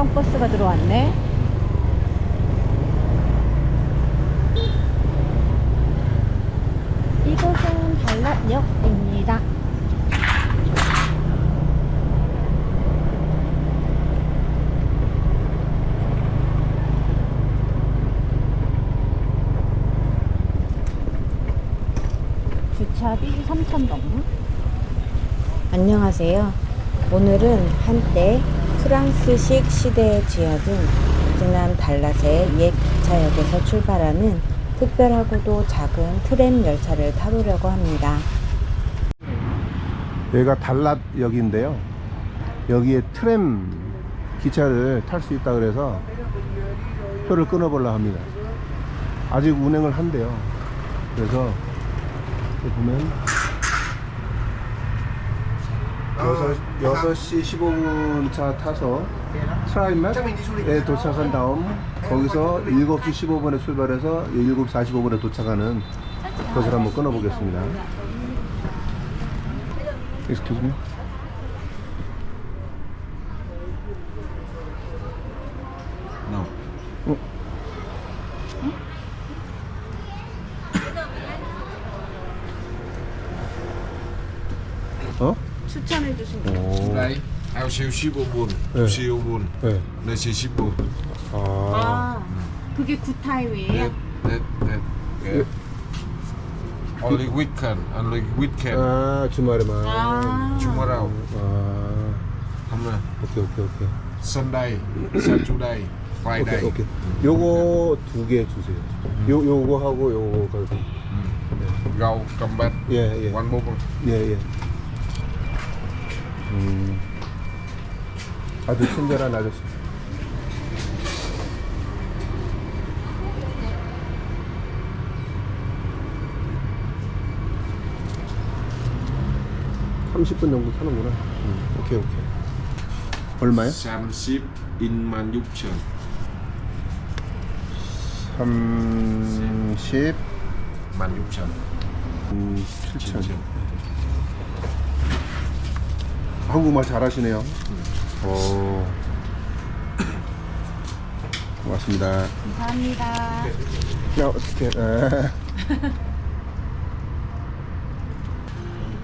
관광버스가 들어왔네. 이곳은 달락역입니다. 주차비 3,000동. 안녕하세요. 오늘은 한때 프랑스식 시대에 지어진 베트남 달랏의 옛 기차역에서 출발하는 특별하고도 작은 트램 열차를 타보려고 합니다. 여기가 달랏역인데요. 여기에 트램 기차를 탈 수 있다 그래서 표를 끊어보려 합니다. 아직 운행을 한대요. 그래서 보면 6, 6시 15분 차 타서 트라이맥에 도착한 다음 거기서 7시 15분에 출발해서 7시 45분에 도착하는 것을 한번 끊어보겠습니다. Excuse me. 4시 65분, 네. 2시 5분, 네. 4시 15분. 아, 아 그게 굿타임이에요? 네, 네, 네. 네. Only weekend, only weekend. 아, 주말에만. 아. 주말하고. 아. 하면. 오케이, 오케이, 오케이. Sunday, Saturday, Friday. 오케이, 오케이. 요거 두 개 주세요. 음. 요, 요거 하고 요거가. 음. 네. Go, come back. 예, 예. One more. 예, 예. 음. 아주 친절한 아저씨. (30분) 정도 타는구나 음, 오케이 오케이 얼마요? Sam ship in Manukcheon. 30 Manukcheon. 음, 7천 한국말 잘하시네요 어. 고맙습니다 감사합니다. 야, 어떻게? 아.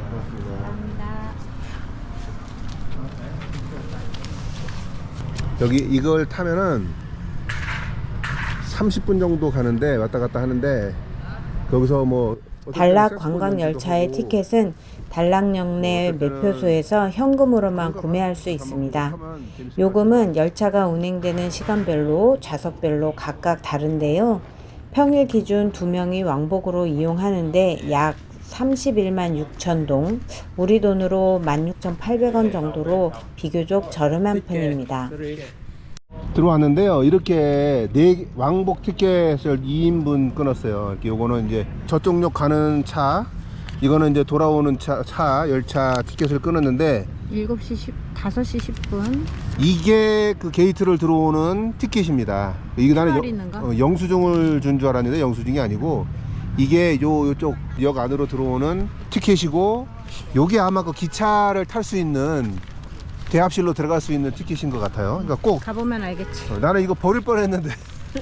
감사합니다. 여기 이걸 타면은 30분 정도 가는데 왔다 갔다 하는데 거기서 뭐 단락 관광 열차의 티켓은 단락역 내 매표소에서 현금으로만 구매할 수 있습니다. 요금은 열차가 운행되는 시간별로 좌석별로 각각 다른데요. 평일 기준 2명이 왕복으로 이용하는데 약 31만 6천 동, 우리 돈으로 16,800원 정도로 비교적 저렴한 편입니다. 들어왔는데요. 이렇게 네 왕복 티켓을 2인분 끊었어요. 이렇게 요거는 이제 저쪽역 가는 차, 이거는 이제 돌아오는 차, 차 열차 티켓을 끊었는데 7시 10, 5시 10분. 이게 그 게이트를 들어오는 티켓입니다. 이게 나는 거? 어, 영수증을 준 줄 알았는데 영수증이 아니고 이게 요 요쪽 역 안으로 들어오는 티켓이고 요게 아마 그 기차를 탈 수 있는 대합실로 들어갈 수 있는 티켓인 것 같아요. 그러니까 꼭 가보면 알겠지. 어, 나는 이거 버릴 뻔했는데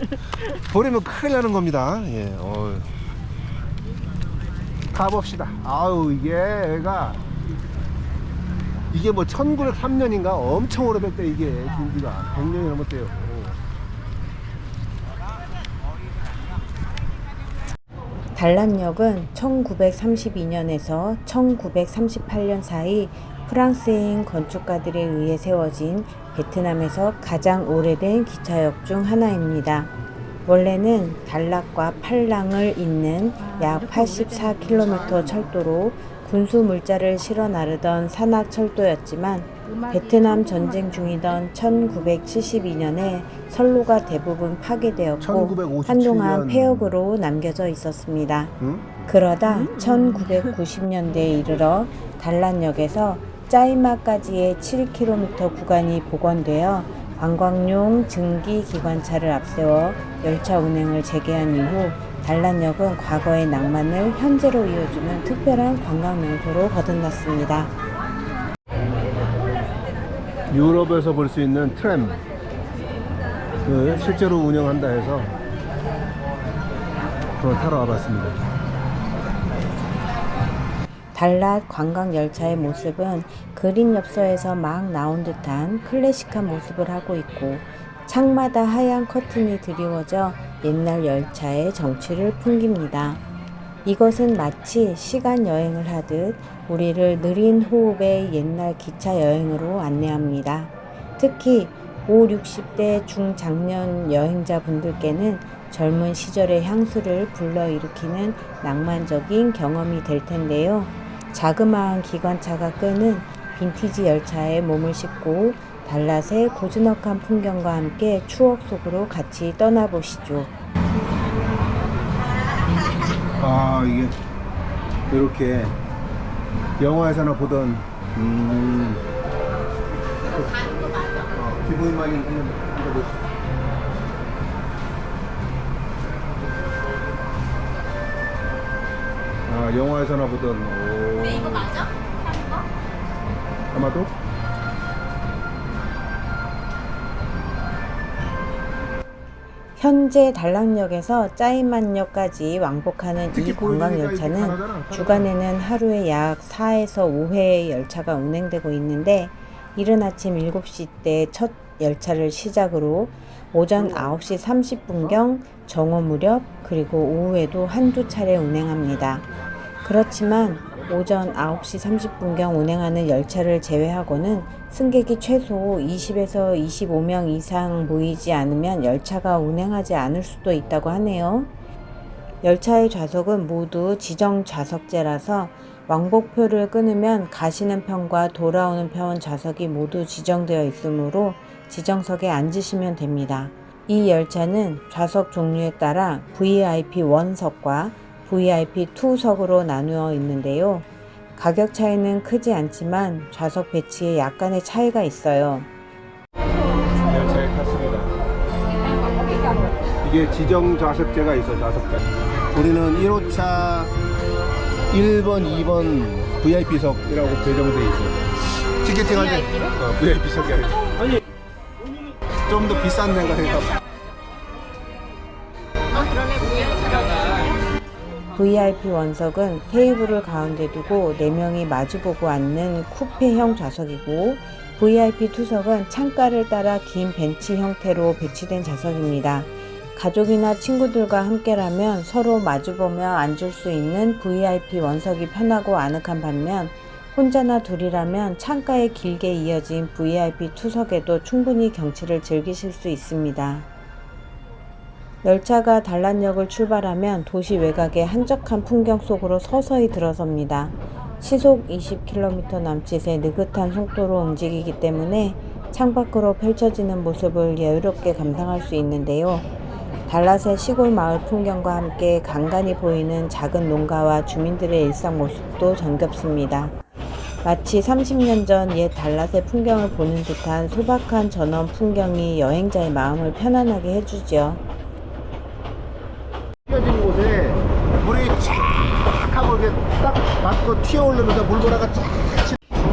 버리면 큰일 나는 겁니다. 예, 어. 가봅시다. 아우 이게 얘가 이게 뭐 1903년인가 엄청 오래됐대 이게 길기가 100년이 넘었대요. 단란역은 1932년에서 1938년 사이 프랑스인 건축가들에 의해 세워진 베트남에서 가장 오래된 기차역 중 하나입니다. 원래는 단락과 팔랑을 잇는 약 84km 철도로 군수 물자를 실어 나르던 산악 철도였지만 베트남 전쟁 중이던 1972년에 선로가 대부분 파괴되었고 1957 한동안 년. 폐역으로 남겨져 있었습니다. 응? 그러다 1990년대에 이르러 단란역에서 짜이마까지의 7km 구간이 복원되어 관광용 증기 기관차를 앞세워 열차 운행을 재개한 이후 단란역은 과거의 낭만을 현재로 이어주는 특별한 관광 명소로 거듭났습니다. 유럽에서 볼 수 있는 트램 그 실제로 운영한다 해서 그걸 타러 와봤습니다. 달랏 관광 열차의 모습은 그림 엽서에서 막 나온 듯한 클래식한 모습을 하고 있고 창마다 하얀 커튼이 드리워져 옛날 열차의 정취를 풍깁니다. 이것은 마치 시간 여행을 하듯 우리를 느린 호흡의 옛날 기차 여행으로 안내합니다. 특히 5, 60대 중장년 여행자분들께는 젊은 시절의 향수를 불러일으키는 낭만적인 경험이 될 텐데요. 자그마한 기관차가 끄는 빈티지 열차에 몸을 싣고 달랏의 고즈넉한 풍경과 함께 추억 속으로 같이 떠나보시죠. 아 이게 이렇게 영화에서나 보던 음 어, 그냥 읽어보시죠. 아 영화에서나 보던 오. 근데 이거 맞아? 하는 거? 아마도 현재 달락역에서 짜이만역까지 왕복하는 이 특히 관광 보여주니까 열차는 이게 가나다라. 주간에는 하루에 약 4에서 5회의 열차가 운행되고 있는데 이른 아침 7시 때 첫 열차를 시작으로 오전 9시 30분경 정오 무렵 그리고 오후에도 한두 차례 운행합니다. 그렇지만 오전 9시 30분경 운행하는 열차를 제외하고는 승객이 최소 20에서 25명 이상 모이지 않으면 열차가 운행하지 않을 수도 있다고 하네요. 열차의 좌석은 모두 지정 좌석제라서 왕복표를 끊으면 가시는 편과 돌아오는 편 좌석이 모두 지정되어 있으므로 지정석에 앉으시면 됩니다. 이 열차는 좌석 종류에 따라 VIP 1석과 VIP 2석으로 나누어 있는데요. 가격 차이는 크지 않지만 좌석 배치에 약간의 차이가 있어요. 열차에 탔습니다. 이게 지정 좌석제가 있어 좌석제. 우리는 1호차 1번, 2번 VIP석이라고 배정돼 있어. 티켓팅 할 때 어, VIP석이 아니라 아니 좀 더 비싼 데가 해서 VIP 원석은 테이블을 가운데 두고 4명이 마주보고 앉는 쿠페형 좌석이고 VIP 투석은 창가를 따라 긴 벤치 형태로 배치된 좌석입니다. 가족이나 친구들과 함께라면 서로 마주보며 앉을 수 있는 VIP 원석이 편하고 아늑한 반면 혼자나 둘이라면 창가에 길게 이어진 VIP 투석에도 충분히 경치를 즐기실 수 있습니다. 열차가 단란역을 출발하면 도시 외곽의 한적한 풍경 속으로 서서히 들어섭니다. 시속 20km 남짓의 느긋한 속도로 움직이기 때문에 창밖으로 펼쳐지는 모습을 여유롭게 감상할 수 있는데요. 달랏의 시골 마을 풍경과 함께 간간히 보이는 작은 농가와 주민들의 일상 모습도 정겹습니다. 마치 30년 전 옛 달랏의 풍경을 보는 듯한 소박한 전원 풍경이 여행자의 마음을 편안하게 해주죠. 껴진 곳에 물이 쫙 하고 이렇게 딱 맞고 튀어오르면서 물보라가 쫙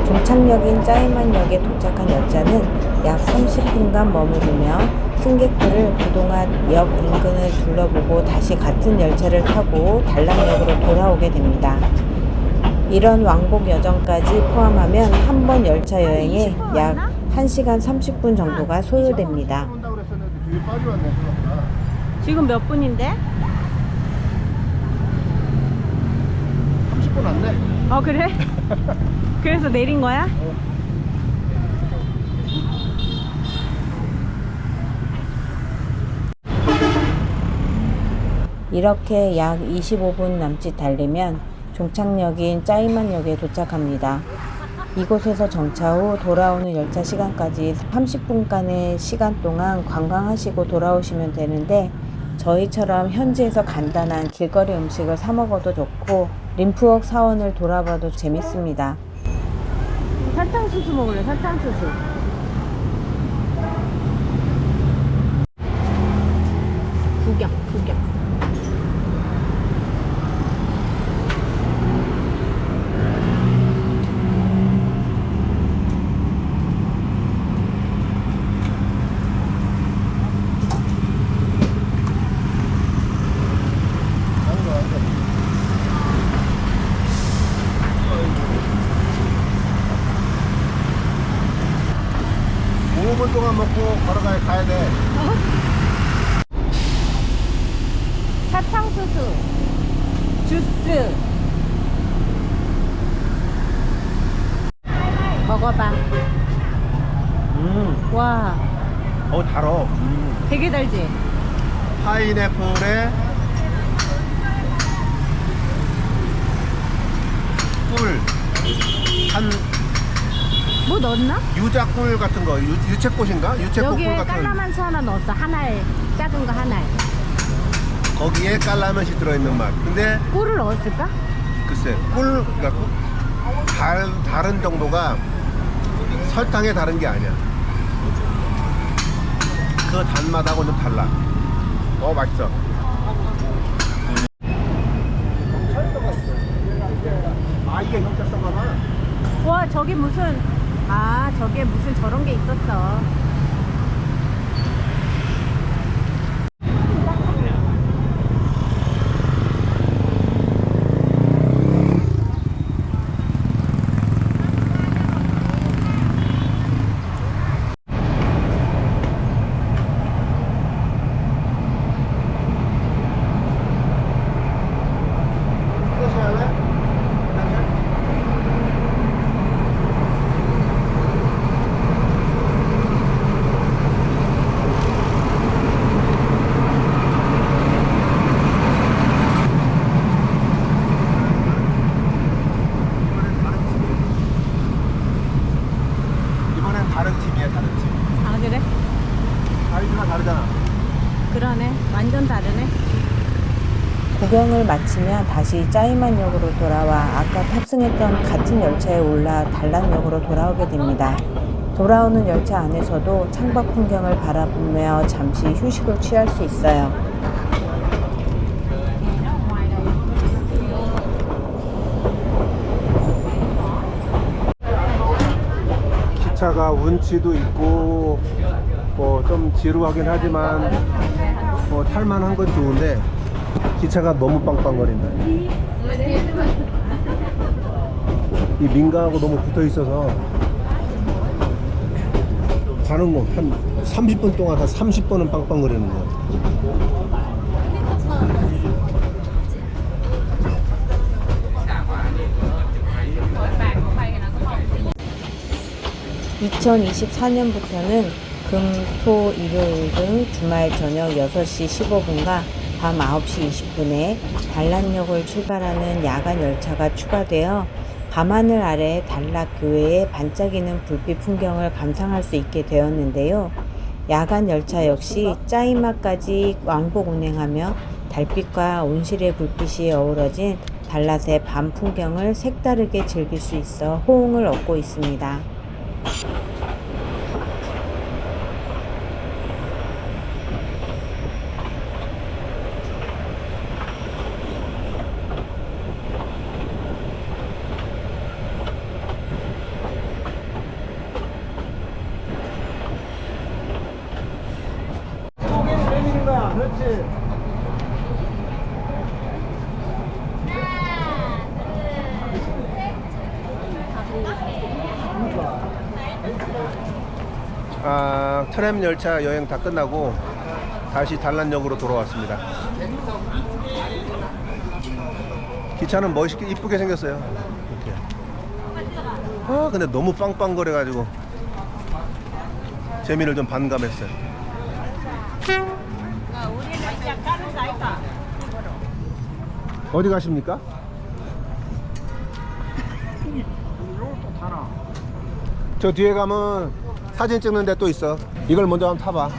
종착역인 짜이만역에 도착한 열차는 약 30분간 머무르며 승객들을 그동안 역 인근을 둘러보고 다시 같은 열차를 타고 달락역으로 돌아오게 됩니다. 이런 왕복 여정까지 포함하면 한 번 열차 여행에 약 1시간 30분 정도가 소요됩니다. 지금 몇 분인데? 30분 안 돼. 어 그래? 그래서 내린 거야? 이렇게 약 25분 남짓 달리면 종착역인 짜이만역에 도착합니다. 이곳에서 정차 후 돌아오는 열차 시간까지 30분간의 시간 동안 관광하시고 돌아오시면 되는데 저희처럼 현지에서 간단한 길거리 음식을 사 먹어도 좋고 림프웍 사원을 돌아봐도 재밌습니다. 사탕수수 먹을래? 사탕수수. 구경, 구경. 5분 동안 먹고 걸어가야 가야 돼. 사탕수수, 주스. 먹어봐. 음, 와, 어 달어. 되게 달지? 파인애플에 꿀, 한 뭐 넣었나? 유자꿀 같은 거, 유, 유채꽃인가? 유채꽃 꿀 여기에 같은 거. 깔라만시 하나 넣었어. 하나에 작은 거 하나에. 거기에 깔라맛이 들어있는 맛. 근데 꿀을 넣었을까? 글쎄 꿀 그러니까 꿀- 달 다른 정도가 설탕에 다른 게 아니야. 그 단맛하고 좀 달라. 어 맛있어. 아. 와, 저기 무슨 아, 저게 무슨 저런 게 있었어. 이번엔 다른 팀이야 다른 팀. 아, 그래? 사이즈가 다르잖아. 그러네. 완전 다르네. 구경을 마치면 다시 짜이만역으로 돌아와 아까 탑승했던 같은 열차에 올라 단란역으로 돌아오게 됩니다. 돌아오는 열차 안에서도 창밖 풍경을 바라보며 잠시 휴식을 취할 수 있어요. 기차가 운치도 있고 뭐 좀 지루하긴 하지만 뭐 탈만한 건 좋은데 기차가 너무 빵빵거린다. 이 민가하고 너무 붙어 있어서 가는 거한 30분 동안 한 30번은 빵빵거리는 거야. (2024년부터는) 금, 토, 일요일 등 주말 저녁 (6시 15분과) 밤 (9시 20분에) 단란역을 출발하는 야간 열차가 추가되어 밤하늘 아래 단락교외의 반짝이는 불빛 풍경을 감상할 수 있게 되었는데요. 야간 열차 역시 짜이마까지 왕복 운행하며 달빛과 온실의 불빛이 어우러진 달랏의 밤 풍경을 색다르게 즐길 수 있어 호응을 얻고 있습니다. 아, 트램 열차 여행 다 끝나고 다시 단란역으로 돌아왔습니다. 기차는 멋있게 이쁘게 생겼어요. 이렇게. 아, 근데 너무 빵빵거려가지고 재미를 좀 반감했어요. 어디 가십니까? 저 뒤에 가면 사진 찍는 데 또 있어. 이걸 먼저 한번 타봐.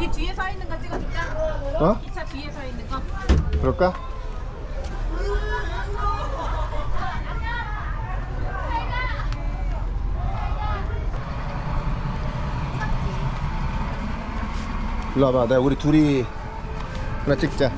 이 뒤에 서 있는 거 찍어줄까? 어? 이 차 뒤에 서 있는 거. 그럴까? 일로 와봐. 내가 우리 둘이 하나 찍자.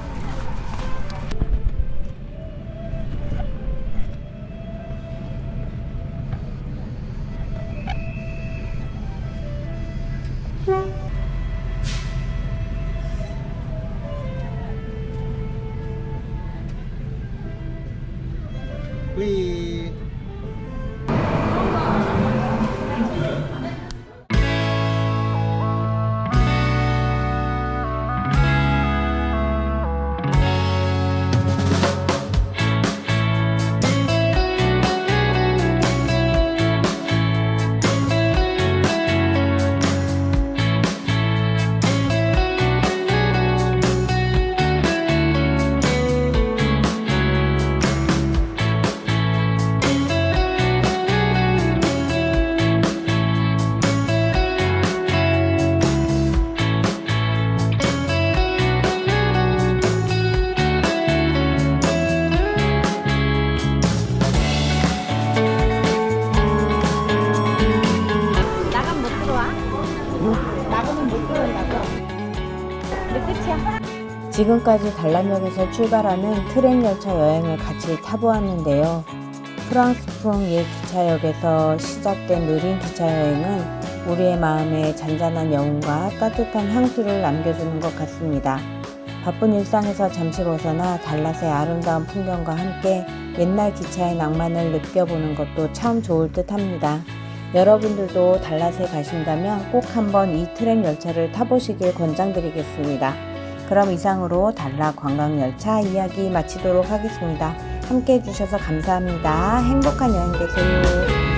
지금까지 달라역에서 출발하는 트램 열차 여행을 같이 타보았는데요. 프랑스풍 옛 기차역에서 시작된 느린 기차 여행은 우리의 마음에 잔잔한 여운과 따뜻한 향수를 남겨주는 것 같습니다. 바쁜 일상에서 잠시 벗어나 달랏의 아름다운 풍경과 함께 옛날 기차의 낭만을 느껴보는 것도 참 좋을 듯 합니다. 여러분들도 달랏에 가신다면 꼭 한번 이 트램 열차를 타보시길 권장드리겠습니다. 그럼 이상으로 달라 관광열차 이야기 마치도록 하겠습니다. 함께 해주셔서 감사합니다. 행복한 여행 되세요.